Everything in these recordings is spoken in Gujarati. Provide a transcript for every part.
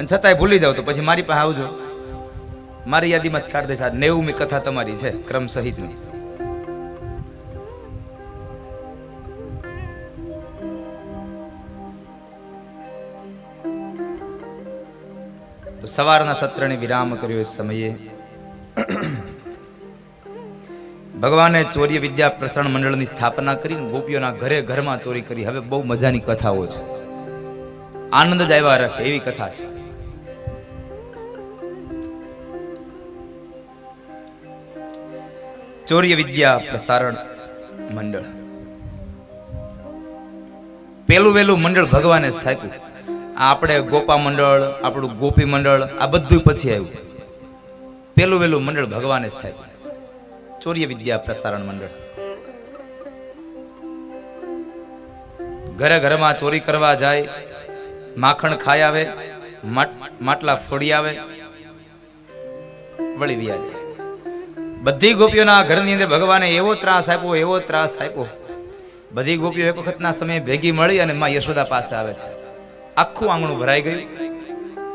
અને છતાંય ભૂલી જાવ તો પછી મારી પાસે આવજો. મારી યાદીમાં જ કાઢ દેશે આ નેવુંમી કથા તમારી છે, ક્રમ સહિતની. તો સવારના સત્રને વિરામ કર્યો એ સમયે. ભગવાને ચોર્ય વિદ્યા પ્રસરણ મંડળની સ્થાપના કરીને ગોપીઓના ઘરે ઘરમાં ચોરી કરી. હવે બહુ મજાની કથાઓ છે. આનંદ જ આવ્યા રાખે એવી કથા છે. ચોર્ય વિદ્યા પ્રસારણ મંડળ. પેલું વેલું મંડળ ભગવાને સ્થાપ્યું આ આપણે ગોપા મંડળ, આપણું ગોપી મંડળ, આ બધું પછી આવ્યું. પેલું વેલું મંડળ ભગવાને સ્થાપ્યું ચોર્ય વિદ્યા પ્રસારણ મંડળ. ઘરે ઘરમાં ચોરી કરવા જાય, માખણ ખાઈ આવે માટ- માટલા ફોડી આવે, વળી વ્યા જાય બધી ગોપીઓના ઘરની અંદર ભગવાને એવો ત્રાસ આપ્યો, એવો ત્રાસ આપ્યો. બધી ગોપીઓ એક વખતના સમયે ભેગી મળી અને માં યશોદા પાસે આવે છે. આખું આંગણું ભરાઈ ગયું.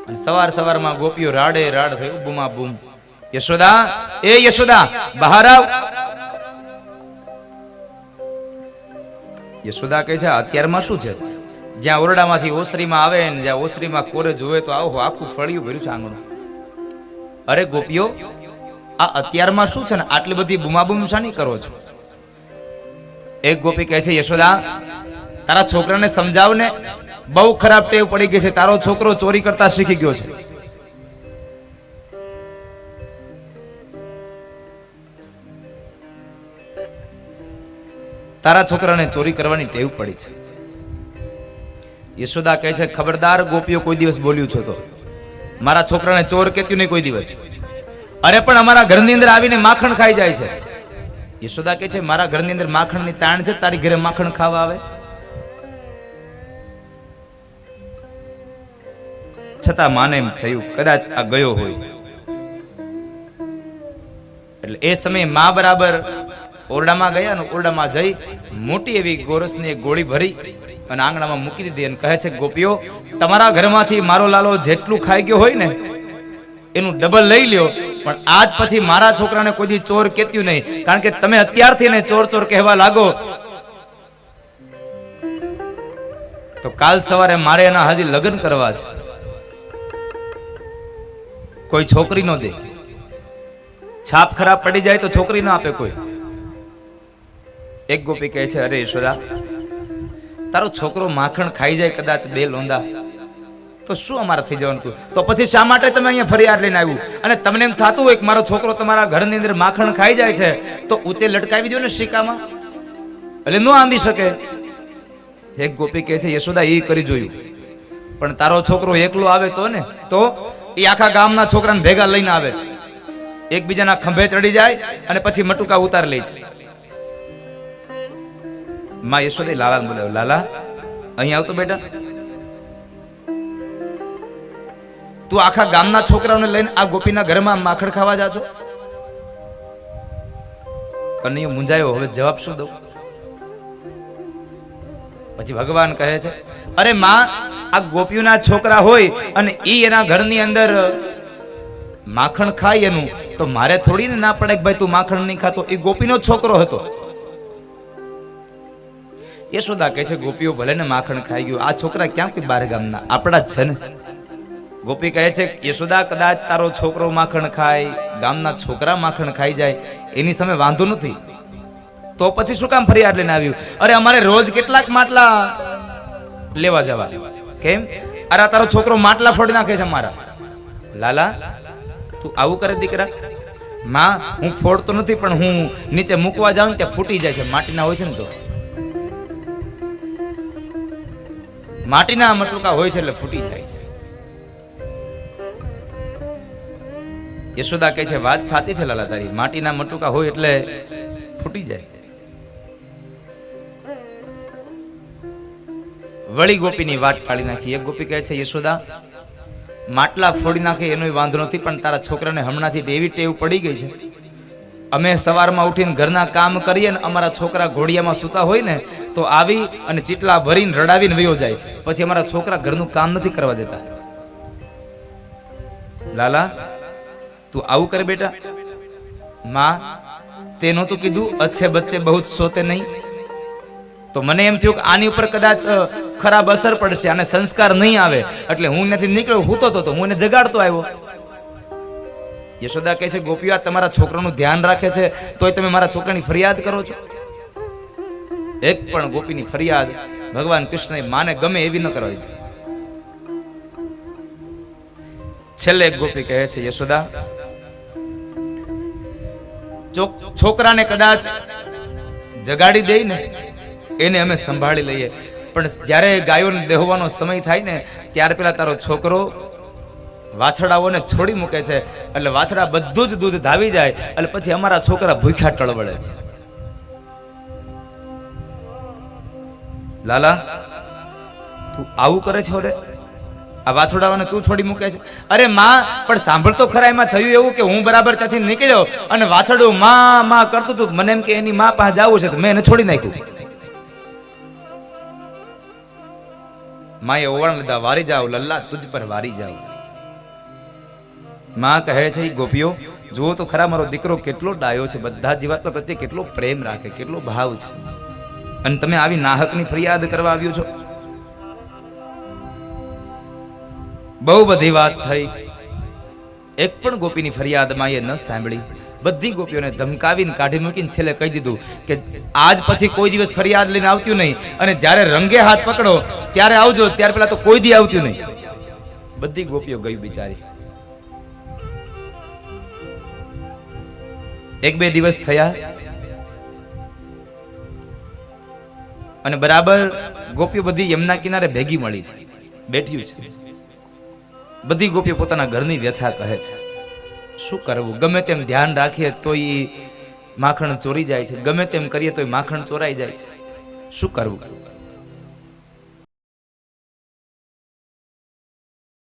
અને સવાર સવારમાં ગોપીઓ રાડે રાડ થયું બૂમા બૂમ યશોદા, એ યશોદા, બહાર આવ. યશોદા કહે છે, અત્યારમાં શું છે? જ્યાં ઓરડામાંથી ઓસરીમાં આવે ને જ્યાં ઓસરીમાં કોરે જોવે તો આવો, આખું ફળિયું ભર્યું છે આંગણું. અરે ગોપીઓ આ અત્યારમાં શું છે ને? આટલી બધી બુમાબુમ શાની કરો છો? એક ગોપી કહે છે, યશોદા, તારા છોકરાને સમજાવ ને બહુ ખરાબ ટેવ પડી ગઈ છે. તારો છોકરો ચોરી કરતા શીખી ગયો છે. તારા છોકરાને ચોરી કરવાની ટેવ પડી છે. યશોદા કહે છે, ખબરદાર ગોપીઓ, કોઈ દિવસ બોલ્યું છો તો? મારા છોકરાને ચોર કેત્યું નહીં કોઈ દિવસ? અરે પણ અમારા ઘરની અંદર આવીને માખણ ખાઈ જાય છે. યશોદા કે છે, મારા ઘરની અંદર માખણની તાણ છે, તારી ઘરે માખણ ખાવા આવે. છતાં માને એમ થયું, કદાચ આ ગયો હોય. એટલે એ સમયે મા બરાબર ઓરડામાં ગયા અને ઓરડામાં જઈ મોટી એવી ગોરસની એક ગોળી ભરી અને આંગણામાં મૂકી દીધી અને કહે છે, ગોપીઓ, તમારા ઘરમાંથી મારો લાલો જેટલું ખાઈ ગયો હોય ને એનું ડબલ લઈ લ્યો. પણ આજ પછી મારા છોકરાને કોઈ ચોર કેત્યું નહીં. કારણ કે તમે અત્યારથી ચોર ચોર કહેવા લાગો. તો કાલ સવારે મારે એના હજી લગ્ન કરવા છે. કોઈ છોકરી નો દે. છાપ ખરાબ પડી જાય તો છોકરી ના આપે કોઈ. એક ગોપી કહે છે, અરે યશોદા, તારો છોકરો માખણ ખાઈ જાય કદાચ બે લોંદા તો શું અમારે થઈ જવાનું હતું? તો પછી શા માટે તમે અહીંયા ફરિયાદ લઈને આવ્યું? અને તમને એમ થતું હોય કે મારો છોકરો તમારા ઘરની અંદર માખણ ખાઈ જાય છે, તો ઊંચે લટકાવી દો ને શિકામાં. એટલે ન આંબી શકે. એક ગોપી કહે છે, યશોદા એ કરી જોયું. પણ તારો છોકરો એકલો આવે તો ને, તો એ આખા ગામના છોકરાને ભેગા લઈને આવે છે. એકબીજાના ખંભે ચડી જાય અને પછી મટુકા ઉતાર લે છે. માં યશોદા લાલાને બોલાવ્યો, લાલા, અહીં આવતો બેટા. તું આખા ગામના છોકરાઓને લઈને આ ગોપીના ઘરમાં માખણ ખાવા જા છો કનૈયો મુંજાયો હવે જવાબ શું દઉં? પછી ભગવાન કહે છે, અરે માં, આ ગોપીઓના છોકરા હોય અને ઈ એના ઘરની અંદર માખણ ખાય એનું, તો મારે થોડી ને ના પડે કે ભાઈ તું માખણ નહીં ખાતો? એ ગોપીનો છોકરો હતો. યશોદા કહે છે, ગોપીઓ ભલે ને માખણ ખાઈ ગયું, આ છોકરા ક્યાં કોઈ બાર ગામના? આપણા જ છે ને. ગોપી કહે છે, યશોદા કદાચ તારો છોકરો માખણ ખાય, ગામના છોકરા માખણ ખાઈ જાય, એની સામે વાંધો નથી. તો પછી શું કામ ફરિયાદ લઈને આવ્યું? અરે, અમારે રોજ કેટલાક માટલા લેવા જવા. કેમ? અરે તારો છોકરો માટલા ફોડી નાખે છે મારા લાલા, તું આવું કરે દીકરા? માં હું ફોડતો નથી, પણ હું નીચે મૂકવા જાઉં ત્યાં ફૂટી જાય છે, માટીના હોય છે ને તો. માટીના મટલુકા હોય છે એટલે ફૂટી જાય છે. યશોદા કહે છે, વાત સાચી છે લાલા તારી. માટીના મટુકા હોય એટલે ફૂટી જાય. વળી ગોપીની વાત પાડી નાખી. એક ગોપી કહે છે, યશોદા, માટલા ફોડી નાખે એનો વાંધો નથી, પણ તારા છોકરાને હમણાંથી એવી ટેવ પડી ગઈ છે. અમે સવારમાં ઉઠીને ઘરના કામ કરીએ ને અમારા છોકરા ઘોડિયામાં સૂતા હોય ને, તો આવી અને ચીટલા ભરીને રડાવીને વયો જાય છે. પછી અમારા છોકરા ઘરનું કામ નથી કરવા દેતા. લાલા તું આવું કર બેટા. માં તે નહોતું કીધું, અચ્છે બચ્ચે બહુ જ સોતે નહીં. તો મને એમ થયું કે આની ઉપર કદાચ ખરાબ અસર પડશે અને સંસ્કાર નહીં આવે. એટલે હું નથી નીકળ્યો, હું તો તો હું એને જગાડતો આવ્યો. યશોદા કહે છે, ગોપીઓ તમારા છોકરાનું ધ્યાન રાખે છે, તોય તમે મારા છોકરાની ફરિયાદ કરો છો. એક પણ ગોપીની ફરિયાદ ભગવાન કૃષ્ણએ માને ગમે એવી ન કરવા દીધી. છેલ્લે એક ગોપી કહે છે, યશોદા છોકરાને કદાચ જગાડી દઈ ને, એને અમે સંભાળી લઈએ. પણ જ્યારે ગાયોને દેહવાનો સમય થાય ને, ત્યારે પહેલાં તારો છોકરો વાછડાઓને છોડી મૂકે છે. એટલે વાછડા બધું જ દૂધ ધાવી જાય, એટલે પછી અમારા છોકરા ભૂખ્યા ટળવળે છે. લાલા, તું આવું કરે છે ઓરે આ વાછોડાઓને તું છોડી મૂકે છે. અરે માં, પણ સાંભળ ખરા, એમાં થયું એવું કે હું બરાબર ત્યાંથી નીકળ્યો અને વાછડું માં માં કરતું હતું મને એમ કે એની માં પાસે જવું છે તો મેં એને છોડી નાખ્યું. માએ ઓવણ લીધા, વારી જાવ લલ્લા, તુજ પર વારી જાવમાં કહે છે, "ઈ ગોપીઓ, જુઓ તો ખરા, મારો દીકરો કેટલો ડાયો છે. બધા જીવાત્મા પ્રત્યે કેટલો પ્રેમ રાખે, કેટલો ભાવ છે. અને તમે આવી નાહકની ફરિયાદ કરવા આવ્યો છો? બહુ બધી વાત થઈ. એક પણ ગોપીની ફરિયાદમાં એ ન સાંભળી. બધી ગોપીઓને ધમકાવીને કાઢી મૂકીને છેલ્લે કહી દીધું કે આજ પછી કોઈ દિવસ ફરિયાદ લઈને આવતું નહીં અને જ્યારે રંગે હાથ પકડો ત્યારે આવજો, ત્યાર પહેલા તો કોઈ દી આવતું નહીં. બધી ગોપીઓ ગઈ બિચારી. એક બે દિવસ થયા અને બરાબર ગોપીઓ બધી યમુના કિનારે ભેગી મળી છે. બેઠ્યું છે. બધી ગોપીઓ પોતાના ઘરની વ્યથા કહે છે. શું કરવું? ગમે તેમ ધ્યાન રાખીએ તો એ માખણ ચોરી જાય છે. ગમે તેમ કરીએ તો માખણ ચોરાઈ જાય છે. શું કરવું?